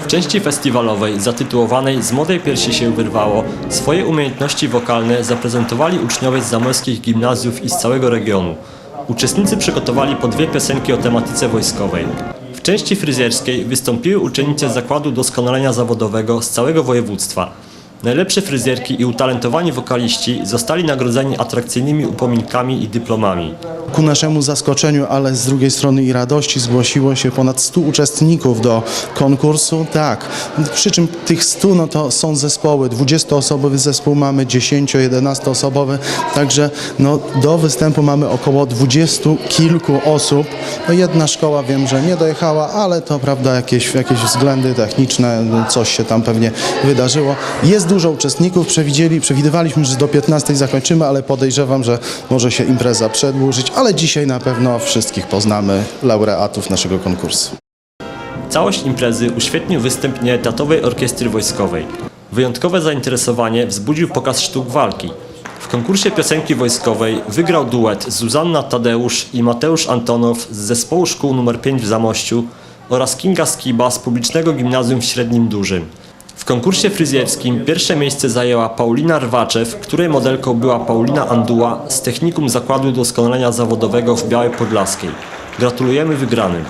W części festiwalowej zatytułowanej Z młodej piersi się wyrwało swoje umiejętności wokalne zaprezentowali uczniowie z zamorskich gimnazjów i z całego regionu. Uczestnicy przygotowali po dwie piosenki o tematyce wojskowej. W części fryzjerskiej wystąpiły uczennice Zakładu Doskonalenia Zawodowego z całego województwa. Najlepsze fryzjerki i utalentowani wokaliści zostali nagrodzeni atrakcyjnymi upominkami i dyplomami. Ku naszemu zaskoczeniu, ale z drugiej strony i radości zgłosiło się ponad 100 uczestników do konkursu. Tak, przy czym tych 100 no to są zespoły, 20-osobowy zespół mamy, 10-11 osobowy, także no, do występu mamy około 20 kilku osób. No, jedna szkoła wiem, że nie dojechała, ale to prawda jakieś, jakieś względy techniczne, coś się tam pewnie wydarzyło. Jest dużo uczestników, przewidzieli, przewidywaliśmy, że do 15 zakończymy, ale podejrzewam, że może się impreza przedłużyć, ale dzisiaj na pewno wszystkich poznamy laureatów naszego konkursu. Całość imprezy uświetnił występ nieetatowej orkiestry wojskowej. Wyjątkowe zainteresowanie wzbudził pokaz sztuk walki. W konkursie piosenki wojskowej wygrał duet Zuzanna Tadeusz i Mateusz Antonow z zespołu szkół nr 5 w Zamościu oraz Kinga Skiba z publicznego gimnazjum w Średnim Dużym. W konkursie fryzjerskim pierwsze miejsce zajęła Paulina Rwaczew, której modelką była Paulina Anduła z Technikum Zakładu Doskonalenia Zawodowego w Białej Podlaskiej. Gratulujemy wygranym.